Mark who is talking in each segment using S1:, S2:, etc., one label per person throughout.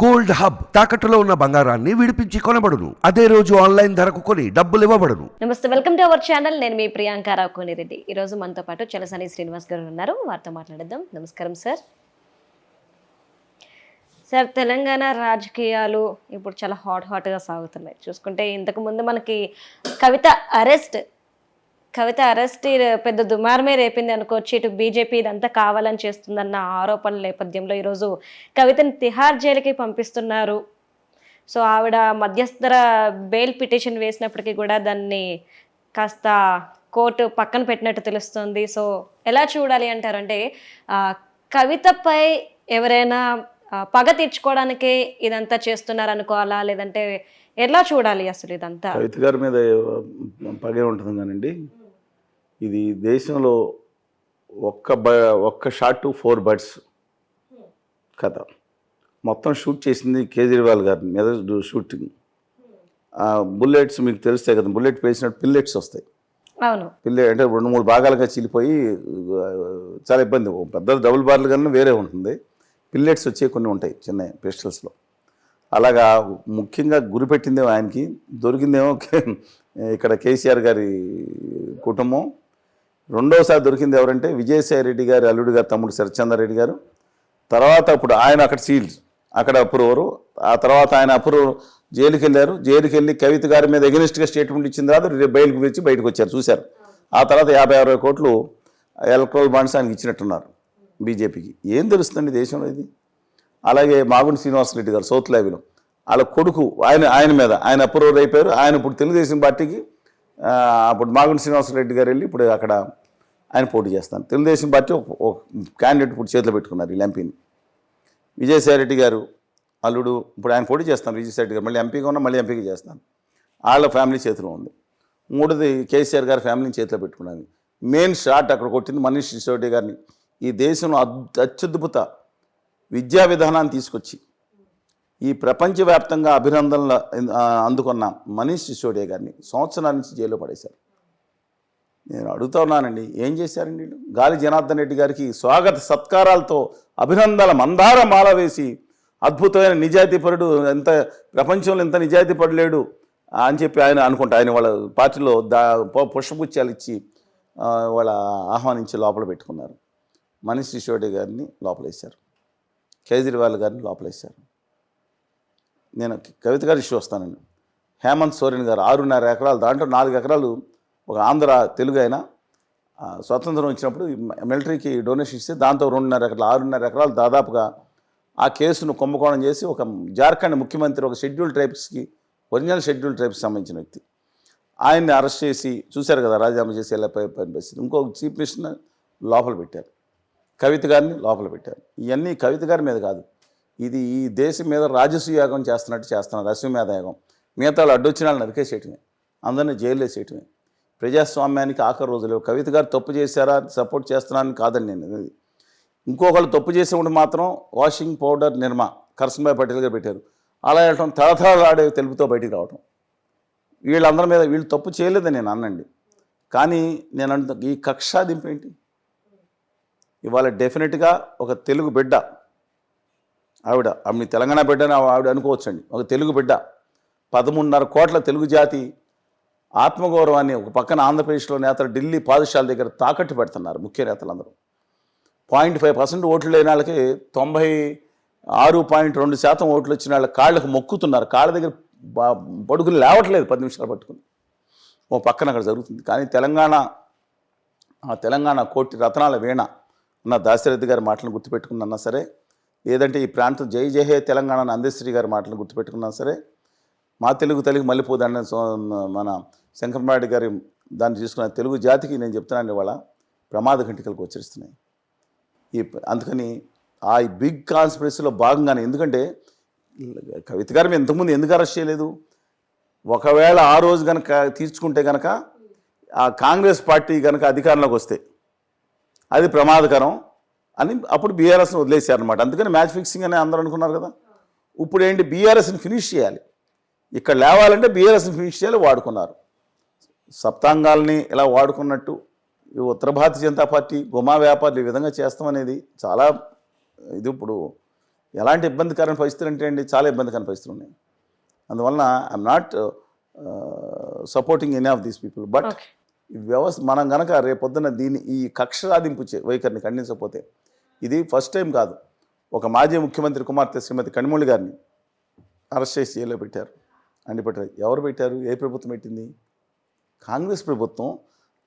S1: Gold hub తాకట్టులో ఉన్న బంగారాన్ని విడిపించి కొనబడును. అదే రోజు ఆన్లైన్ ధరకు కొని డబ్బులు ఇవ్వబడును.
S2: నమస్తే వెల్కమ్ టు అవర్ ఛానల్. నేను మీ ప్రియాంక రావు కోనిరెడ్డి. ఈ రోజు మనతో పాటు చలసాని శ్రీనివాస్ గారు ఉన్నారు. వారితో మాట్లాడదాం నమస్కారం సార్. సార్ తెలంగాణ రాజకీయాలు ఇప్పుడు చాలా హాట్ హాట్గా సాగుతున్నాయి. చూసుకుంటే ఇంతకుముందు మనకి కవిత అరెస్ట్ కవిత అరెస్ట్ పెద్ద దుమారమే రేపింది అనుకోవచ్చు ఇటు బీజేపీ ఇదంతా కావాలని చేస్తుందన్న ఆరోపణల నేపథ్యంలో ఈరోజు కవితను తిహార్ జైలుకి పంపిస్తున్నారు. సో ఆవిడ మధ్యస్థర బెయిల్ పిటిషన్ వేసినప్పటికీ కూడా దాన్ని కాస్త కోర్టు పక్కన పెట్టినట్టు తెలుస్తుంది. సో ఎలా చూడాలి అంటారంటే కవితపై ఎవరైనా పగ తీర్చుకోవడానికే ఇదంతా చేస్తున్నారు అనుకోవాలా లేదంటే ఎలా చూడాలి అసలు ఇదంతా?
S3: కవిత గారి మీద పగే ఉంటుంది కానండి. ఇది దేశంలో ఒక్క బ ఒక్క షాట్ ఫోర్ బర్డ్స్ కథ. మొత్తం షూట్ చేసింది కేజ్రీవాల్ గారి మీద షూటింగ్. ఆ బుల్లెట్స్ మీకు తెలుస్తాయి కదా బుల్లెట్ పేసినట్టు పిల్లెట్స్ వస్తాయి.
S2: అవును.
S3: పిల్లె అంటే రెండు మూడు భాగాలుగా చీలిపోయి చాలా ఇబ్బంది. పెద్ద డబుల్ బార్లు కన్నా వేరే ఉంటుంది. పిల్లెట్స్ వచ్చే కొన్ని ఉంటాయి చిన్న పిస్టల్స్లో. అలాగా ముఖ్యంగా గురిపెట్టిందేమో ఆయనకి దొరికిందేమో ఇక్కడ కేసీఆర్ గారి కుటుంబం రెండోసారి దొరికింది ఎవరంటే విజయసాయి రెడ్డి గారి అల్లుడు గారు తమ్ముడు శరత్చంద్ర గారు. తర్వాత అప్పుడు ఆయన అక్కడ సీల్డ్ అక్కడ అప్రూవరు ఆ తర్వాత ఆయన అప్రూవర్ జైలుకి వెళ్ళారు జైలుకి వెళ్ళి కవిత గారి మీద ఎగనిస్ట్గా స్టేట్మెంట్ ఇచ్చిన తర్వాత రేపు బయలుకి పిలిచి బయటకు వచ్చారు చూశారు. ఆ తర్వాత యాభై అరవై కోట్లు ఎలక్ట్రల్ బాండ్స్ ఆయనకి ఇచ్చినట్టున్నారు బీజేపీకి. ఏం తెలుస్తుందండి దేశంలో ఇది? అలాగే మాగుండి శ్రీనివాసరెడ్డి గారు సౌత్ లైవ్లో. వాళ్ళ కొడుకు ఆయన ఆయన మీద ఆయన అప్రూవర్ అయిపోయారు. ఆయన ఇప్పుడు తెలుగుదేశం పార్టీకి అప్పుడు మాగుంటి శ్రీనివాసరెడ్డి గారు వెళ్ళి ఇప్పుడు అక్కడ ఆయన పోటీ చేస్తాను తెలుగుదేశం పార్టీ ఒక- క్యాండిడేట్ ఇప్పుడు చేతిలో పెట్టుకున్నారు వీళ్ళు ఎంపీని విజయసాయి రెడ్డి గారు అల్లుడు ఇప్పుడు ఆయన పోటీ చేస్తాను విజయసాయిరెడ్డి గారు. మళ్ళీ ఎంపీగా ఉన్నా మళ్ళీ ఎంపీగా చేస్తాను వాళ్ళ ఫ్యామిలీ చేతిలో ఉంది. మూడోది కేసీఆర్ గారి ఫ్యామిలీని చేతిలో పెట్టుకున్నాను. మెయిన్ షాట్ అక్కడ కొట్టింది మనీష్ సిసోడి గారిని. ఈ దేశంలో అద్- అత్యద్భుత విద్యా విధానాన్ని తీసుకొచ్చి ఈ ప్రపంచవ్యాప్తంగా అభినందనలు అందుకున్న మనీష్ సిసోడియా గారిని సంవత్సరాల నుంచి జైల్లో పడేశారు. నేను అడుగుతా ఉన్నానండి ఏం చేశారండి వీళ్ళు? గాలి జనార్దన్ రెడ్డి గారికి స్వాగత సత్కారాలతో అభినందన మందార మాల వేసి అద్భుతమైన నిజాయితీపరుడు ఎంత ప్రపంచంలో ఎంత నిజాయితీపడు లేడు అని చెప్పి ఆయన అనుకుంటా ఆయన వాళ్ళ పార్టీలో దా పుష్పగుచ్చాలు ఇచ్చి వాళ్ళ ఆహ్వానించి లోపల పెట్టుకున్నారు. మనీష్ సిసోడియా గారిని లోపలేశారు. కేజ్రీవాల్ గారిని లోపలేశారు. నేను కవిత గారి ఇష్యూ వస్తానండి హేమంత్ సోరెన్ గారు ఆరున్నర ఎకరాలు దాంట్లో నాలుగు ఎకరాలు ఒక ఆంధ్ర తెలుగు అయినా స్వతంత్రం వచ్చినప్పుడు మిలిటరీకి డొనేషన్ ఇస్తే దాంతో రెండున్నర ఎకరాలు ఆరున్నర ఎకరాలు దాదాపుగా ఆ కేసును కుంభకోణం చేసి ఒక జార్ఖండ్ ముఖ్యమంత్రి ఒక షెడ్యూల్ ట్రైబ్స్కి ఒరిజినల్ షెడ్యూల్ ట్రైబ్స్కి సంబంధించిన వ్యక్తి. ఆయన్ని అరెస్ట్ చేసి చూశారు కదా రాజీనామా చేసి వెళ్ళిపోయి పరిస్థితి. ఇంకొక చీఫ్ మినిస్టర్ లోపల పెట్టారు. కవిత గారిని లోపల పెట్టారు. ఇవన్నీ కవిత గారి మీద కాదు ఇది ఈ దేశం మీద రాజసూయ యాగం చేస్తున్నట్టు చేస్తున్నారు అశ్వమేధ యాగం మిగతా అడ్డొచ్చిన వాళ్ళు నరికేసేయటమే. అందరినీ జైలు వేసేయటమే. ప్రజాస్వామ్యానికి ఆఖరి రోజులు. కవిత గారు తప్పు చేశారా సపోర్ట్ చేస్తున్నానని కాదని నేను అనేది. ఇంకొకళ్ళు తప్పు చేసేవాడు మాత్రం వాషింగ్ పౌడర్ నిర్మా కరసంభాయ్ పటేల్ గారు పెట్టారు. అలా వెళ్ళటం తడతడలాడే తెలుపుతో బయటికి రావటం. వీళ్ళందరి మీద వీళ్ళు తప్పు చేయలేదని నేను అన్నండి. కానీ నేను అంటు ఈ కక్షాదింపు ఏంటి ఇవాళ డెఫినెట్గా ఒక తెలుగు బిడ్డ ఆవిడ ఆమె తెలంగాణ బిడ్డ ఆవిడ అనుకోవచ్చండి. ఒక తెలుగు బిడ్డ. పదమూడున్నర కోట్ల తెలుగు జాతి ఆత్మగౌరవాన్ని ఒక పక్కన ఆంధ్రప్రదేశ్లో నేతలు ఢిల్లీ పాదశాల దగ్గర తాకట్టు పెడుతున్నారు ముఖ్య నేతలందరూ. పాయింట్ ఫైవ్ పర్సెంట్ ఓట్లు లేని వాళ్ళకి తొంభై ఆరు పాయింట్ రెండు శాతం ఓట్లు వచ్చిన వాళ్ళ కాళ్ళకు మొక్కుతున్నారు. కాళ్ళ దగ్గర బడుగులు పడుకుని లేవట్లేదు పది నిమిషాలు పట్టుకుని. ఓ పక్కన అక్కడ జరుగుతుంది. కానీ తెలంగాణ ఆ తెలంగాణ కోటి రత్నాల వీణ ఉన్న దాశరథి గారి మాటలను గుర్తుపెట్టుకున్నా సరే ఏదంటే ఈ ప్రాంతం జై జయహే తెలంగాణ అని అందశ్రీ గారి మాటలను గుర్తుపెట్టుకున్నా సరే మా తెలుగు తెలుగు మల్లెపోదండ మన శంకరనాయుడు గారి దాన్ని తీసుకున్న తెలుగు జాతికి నేను చెప్తున్నాను ఇవాళ ప్రమాద ఘంటికలకు వచ్చేస్తున్నాయి. ఈ అందుకని ఆ బిగ్ కాన్స్పిరసీలో భాగంగానే ఎందుకంటే కవిత గారు మేము ఇంతకుముందు ఎందుకు అరెస్ట్ చేయలేదు? ఒకవేళ ఆ రోజు కనుక తీర్చుకుంటే కనుక ఆ కాంగ్రెస్ పార్టీ కనుక అధికారంలోకి వస్తే అది ప్రమాదకరం. అని అప్పుడు బీఆర్ఎస్ని వదిలేశారనమాట అందుకని మ్యాచ్ ఫిక్సింగ్ అని అందరూ అనుకున్నారు కదా. ఇప్పుడు ఏంటి? బీఆర్ఎస్ని ఫినిష్ చేయాలి. ఇక్కడ లేవాలంటే బీఆర్ఎస్ని ఫినిష్ చేయాలి వాడుకున్నారు. సప్తాంగాల్ని ఇలా వాడుకున్నట్టు ఈ ఉత్తర భారతీయ జనతా పార్టీ గుమా వ్యాపారులు ఈ విధంగా చేస్తామనేది చాలా ఇది ఇప్పుడు ఎలాంటి ఇబ్బందికరమైన పరిస్థితులు అంటే అండి? చాలా ఇబ్బందికరమైన పరిస్థితులు ఉన్నాయి. అందువలన I'm not supporting any of these people but వ్యవస్థ మనం గనక రేపొద్దున దీన్ని ఈ కక్ష సాధింపు వైఖరిని ఖండించకపోతే ఇది ఫస్ట్ టైం కాదు. ఒక మాజీ ముఖ్యమంత్రి కుమార్తె శ్రీమతి కణిమూలి గారిని అరెస్ట్ చేసి జైల్లో పెట్టారు. అండి పెట్టారు. ఎవరు పెట్టారు? ఏ ప్రభుత్వం పెట్టింది? కాంగ్రెస్ ప్రభుత్వం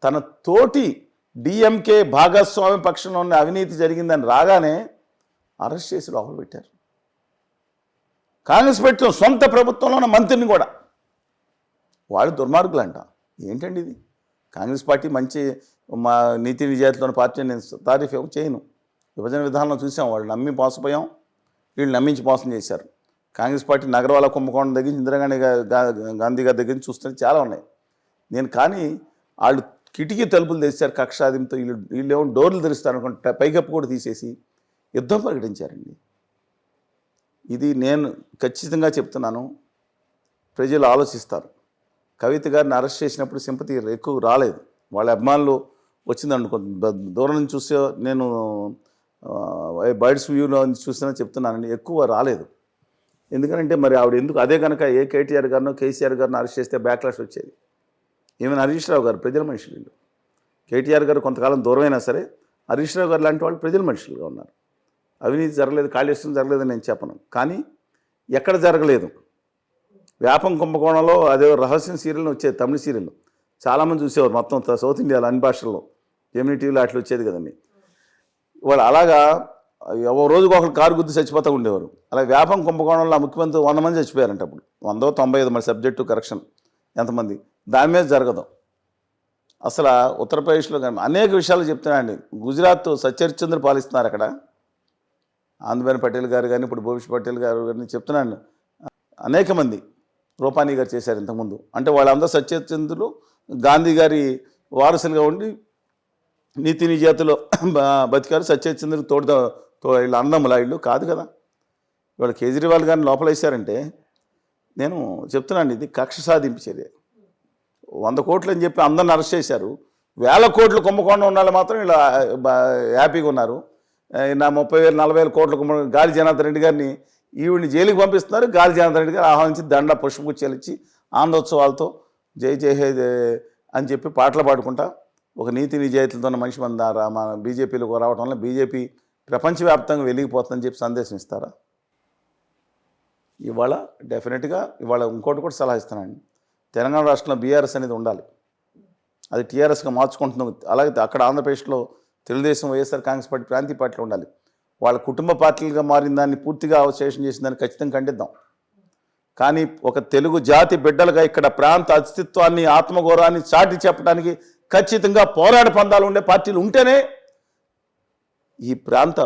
S3: తన తోటి డిఎంకే భాగస్వామి పక్షంలో ఉన్న అవినీతి జరిగిందని రాగానే అరెస్ట్ చేసి లోపల పెట్టారు. కాంగ్రెస్ పెట్టిన సొంత ప్రభుత్వంలో ఉన్న మంత్రిని కూడా. వాళ్ళు దుర్మార్గులంట. ఏంటండి ఇది? కాంగ్రెస్ పార్టీ మంచి మా నీతి నిజాయితీలో పార్టీ నేను తారీఫ్ చేయను. విభజన విధానంలో చూసాం వాళ్ళు నమ్మి మోసపోయాం వీళ్ళు నమ్మించి మోసం చేశారు. కాంగ్రెస్ పార్టీ నగరవాల కుంభకోణం దగ్గర నుంచి ఇందిరాగాంధీ గాంధీ గారి దగ్గర నుంచి చూస్తే చాలా ఉన్నాయి. నేను కానీ వాళ్ళు కిటికీ తలుపులు తెచ్చారు కక్షాదింతో వీళ్ళు వీళ్ళు ఏమో డోర్లు తెరుస్తారు అనుకుంటే పైకప్పు కూడా తీసేసి యుద్ధం ప్రకటించారండి. ఇది నేను ఖచ్చితంగా చెప్తున్నాను ప్రజలు ఆలోచిస్తారు. కవిత గారిని అరెస్ట్ చేసినప్పుడు సింపతి ఎక్కువ రాలేదు. వాళ్ళ అభిమానులు వచ్చిందనుకో దూరం నుంచి చూస్తే నేను బర్డ్స్ వ్యూలో చూసినా చెప్తున్నానండి ఎక్కువ రాలేదు. ఎందుకంటే మరి ఆవిడ ఎందుకు అదే కనుక ఏ కేటీఆర్ గారినో కేసీఆర్ గారిని అరెస్ట్ చేస్తే బ్యాక్లాష్ వచ్చేది. ఈవెన్ హరీష్ రావు గారు ప్రజల మనుషులు వీళ్ళు. కేటీఆర్ గారు కొంతకాలం దూరమైనా సరే హరీష్ రావు గారు లాంటి వాళ్ళు ప్రజల మనుషులుగా ఉన్నారు. అవినీతి జరగలేదు కాళేశ్వరం జరగలేదని నేను చెప్పను. కానీ ఎక్కడ జరగలేదు. వ్యాపం కుంభకోణంలో అదే రహస్యం సీరియల్ వచ్చేది తమిళ సీరియల్. చాలామంది చూసేవారు మొత్తం సౌత్ ఇండియాలో అన్ని భాషల్లో. జెమినీ టీవీలో అట్లా వచ్చేది కదండి. వాళ్ళు అలాగా ఎవో రోజుకు ఒకరు కారు గుద్దు చచ్చిపోతూ ఉండేవారు. అలా వ్యాపం కుంభకోణంలో ముఖ్యమంత్రి వంద మంది చచ్చిపోయారంట అప్పుడు. వందో తొంభై ఐదు మరి సబ్జెక్టు కరెక్షన్. ఎంతమంది? దాని మీద జరగదు. అసలు ఉత్తరప్రదేశ్లో కానీ అనేక విషయాలు చెప్తున్నాయండి. గుజరాత్ సత్యరిచంద్ర పాలిస్తున్నారు అక్కడ. ఆంధ్రబేన్ పటేల్ గారు కానీ ఇప్పుడు భూపేష్ పటేల్ గారు కానీ చెప్తున్నాను. అనేక మంది రూపానీ గారు చేశారు ఇంతకుముందు. అంటే వాళ్ళందరూ సత్యచంద్రులు గాంధీ గారి వారసులుగా ఉండి నీతి నిజాతలో బతికారు సత్యచంద్ర తోడు తో వీళ్ళు అందములా వీళ్ళు. కాదు కదా. ఇవాళ కేజ్రీవాల్ గారిని లోపలేశారంటే నేను చెప్తున్నాను ఇది కక్ష సాధింపు చర్య వంద కోట్లు అని చెప్పి అందరిని అరెస్ట్ చేశారు. వేల కోట్లు కుంభకోణం ఉండాలి మాత్రం ఇలా హ్యాపీగా ఉన్నారు. నా ముప్పై వేలు నలభై వేల కోట్ల కుంభ గాలి జనార్దన్ రెడ్డి గారిని ఈవిడిని జైలుకి పంపిస్తున్నారు. గాలి జనార్దన్ రెడ్డి గారు ఆహ్వానించి దండ పుష్పగుచ్చాలు ఇచ్చి ఆనందోత్సవాలతో జై జయ హే అని చెప్పి పాటలు పాడుకుంటా ఒక నీతి నిజాయితీలతో ఉన్న మనిషి మన మన బీజేపీలోకి రావడం వల్ల బీజేపీ ప్రపంచవ్యాప్తంగా వెలిగిపోతుందని చెప్పి సందేశం ఇస్తారా? ఇవాళ డెఫినెట్గా ఇవాళ ఇంకోటి కూడా సలహా ఇస్తానండి తెలంగాణ రాష్ట్రంలో బీఆర్ఎస్ అనేది ఉండాలి. అది టీఆర్ఎస్గా మార్చుకుంటుంది అలాగే అక్కడ ఆంధ్రప్రదేశ్లో తెలుగుదేశం వైఎస్ఆర్ కాంగ్రెస్ పార్టీ ప్రాంతీయ పార్టీలు ఉండాలి. వాళ్ళ కుటుంబ పార్టీలుగా మారిన దాన్ని పూర్తిగా అవశేషం చేసిన దాన్ని ఖచ్చితంగా ఖండిద్దాం. కానీ ఒక తెలుగు జాతి బిడ్డలుగా ఇక్కడ ప్రాంత అస్తిత్వాన్ని ఆత్మగౌరవాన్ని చాటి చెప్పడానికి ఖచ్చితంగా పోరాట పందాలు ఉండే పార్టీలు ఉంటేనే ఈ ప్రాంత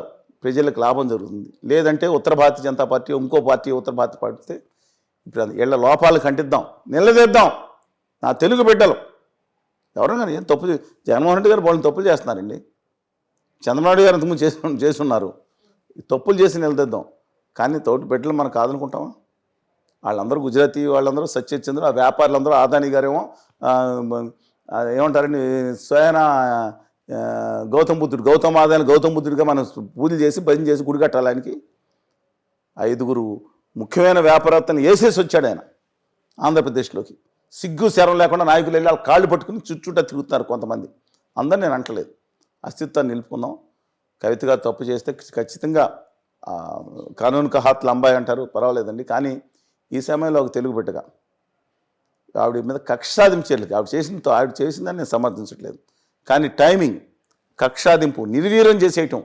S3: ప్రజలకు లాభం జరుగుతుంది. లేదంటే ఉత్తర భారతీయ జనతా పార్టీ ఇంకో పార్టీ ఉత్తర భారతీయ పార్టీ ఇప్పుడు ఇళ్ళ లోపాలు కంటిద్దాం నిలదీద్దాం. నా తెలుగు బిడ్డలు. ఎవరన్నా ఏం తప్పు జగన్మోహన్ రెడ్డి గారు వాళ్ళని తప్పులు చేస్తున్నారండి. చంద్రబాబు గారు ఇంతకుముందు చేసి చేస్తున్నారు. తప్పులు చేసి నిలదీద్దాం. కానీ తోటి బిడ్డలు మనం కాదనుకుంటామా? వాళ్ళందరూ గుజరాతీ వాళ్ళందరూ సత్యచంద్ర ఆ వ్యాపారులందరూ ఆదాని గారేమో ఏమంటారని ఏమంటారండి స్వయన గౌతమ గౌతమ్ బుద్ధుడు గౌతమ్ ఆదాని గౌతమ బుద్ధుడిగా మనం పూజలు చేసి భజన చేసి గుడి కట్టాలానికి ఐదుగురు ముఖ్యమైన వ్యాపారత్తని వేసేసి వచ్చాడు ఆయన ఆంధ్రప్రదేశ్లోకి. సిగ్గు శరం లేకుండా నాయకులు వెళ్ళి వాళ్ళు కాళ్ళు పట్టుకుని చుట్టూట తిరుగుతున్నారు కొంతమంది. అందరు నేను అంటలేదు. అస్తిత్వాన్ని నిలుపుకుందాం. కవితగా తప్పు చేస్తే ఖచ్చితంగా కానూన్ కహాత్ లంబాయి అంటారు పర్వాలేదండి. కానీ ఈ సమయంలో ఒక తెలుగు బిడ్డగా ఆవిడ మీద కక్ష సాధించట్లేదు. ఆవిడ చేసిన ఆవిడ చేసిందని నేను సమర్థించట్లేదు. కానీ టైమింగ్ కక్షాదింపు నిర్వీర్యం చేసేయటం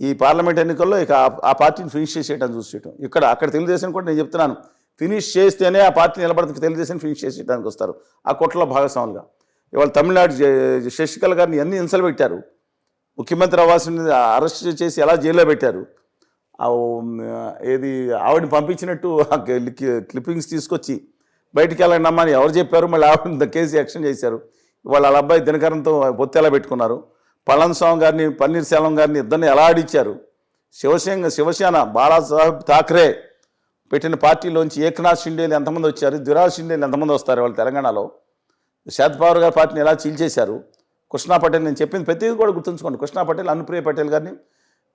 S3: ఈ పార్లమెంట్ ఎన్నికల్లో ఇక ఆ- పార్టీని ఫినిష్ చేసేయటం చూసేయటం ఇక్కడ అక్కడ తెలుగుదేశం కూడా నేను చెప్తున్నాను. ఫినిష్ చేస్తేనే ఆ పార్టీ నిలబడతానికి తెలుగుదేశం ఫినిష్ చేసేయడానికి వస్తారు. ఆ కొట్లో భాగస్వాములుగా. ఇవాళ తమిళనాడు జ- శశికళ గారిని ఎన్ని హింసలు పెట్టారు? ముఖ్యమంత్రి అవ్వాల్సింది అరెస్ట్ చేసి ఎలా జైల్లో పెట్టారు? ఏది ఆవిడని పంపించినట్టు క్లిప్పింగ్స్ తీసుకొచ్చి బయటికి వెళ్ళండి అమ్మని ఎవరు చెప్పారు? మళ్ళీ ఆవిడ కేసు యాక్షన్ చేశారు. వాళ్ళ వాళ్ళ అబ్బాయి దినకరంతో పొత్తు ఎలా పెట్టుకున్నారు? పళనిస్వామి గారిని పన్నీర్సెల్వం గారిని ఇద్దరిని ఎలా ఆడిచ్చారు శివసేన శివసేన బాలాసాహెబ్ ఠాక్రే పెట్టిన పార్టీలోంచి ఏకనాథ్ షిండేలు ఎంతమంది వచ్చారు? దురాజ్ షిండేలు ఎంతమంది వస్తారు వాళ్ళు తెలంగాణలో? శరద్ పవార్ గారి పార్టీని ఎలా చీల్చేశారు కృష్ణా పటేల్ నేను చెప్పింది ప్రతిదీ కూడా గుర్తుంచుకోండి. కృష్ణా పటేల్ అనుప్రియ పటేల్ గారిని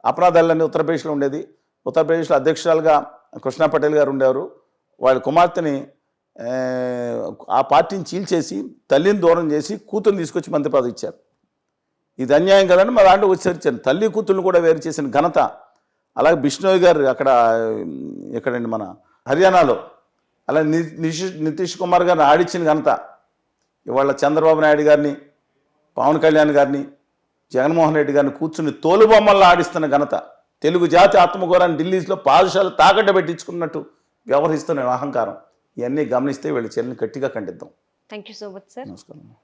S3: అపరాధాలన్నీ ఉత్తరప్రదేశ్లో ఉండేది. ఉత్తరప్రదేశ్లో అధ్యక్షురాలుగా కృష్ణా పటేల్ గారు ఉండేవారు. వాళ్ళ కుమార్తెని ఆ, పార్టీని చీల్చేసి తల్లిని దూరం చేసి కూతుర్ని తీసుకొచ్చి మంత్రి పదవి ఇచ్చారు. ఇది అన్యాయం కదండి మా దాంట్లో వచ్చి తల్లి కూతుర్ని కూడా వేరు చేసిన ఘనత. అలాగే బిష్ణోయ్ గారు అక్కడ ఎక్కడండి మన హర్యానాలో అలా ని- నితీష్ కుమార్ గారిని ఆడిచ్చిన ఘనత. ఇవాళ చంద్రబాబు నాయుడు గారిని పవన్ కళ్యాణ్ గారిని జగన్మోహన్ రెడ్డి గారిని కూర్చుని తోలుబొమ్మల్లో ఆడిస్తున్న ఘనత. తెలుగు జాతి ఆత్మగౌరవాన్ని ఢిల్లీలో పాదశాల తాకట్టు పెట్టించుకున్నట్టు వ్యవహరిస్తున్న అహంకారం. ఇవన్నీ గమనిస్తే వీళ్ళ చెల్లిని గట్టిగా ఖండిద్దాం.
S2: Thank you so much sir
S3: నమస్కారం.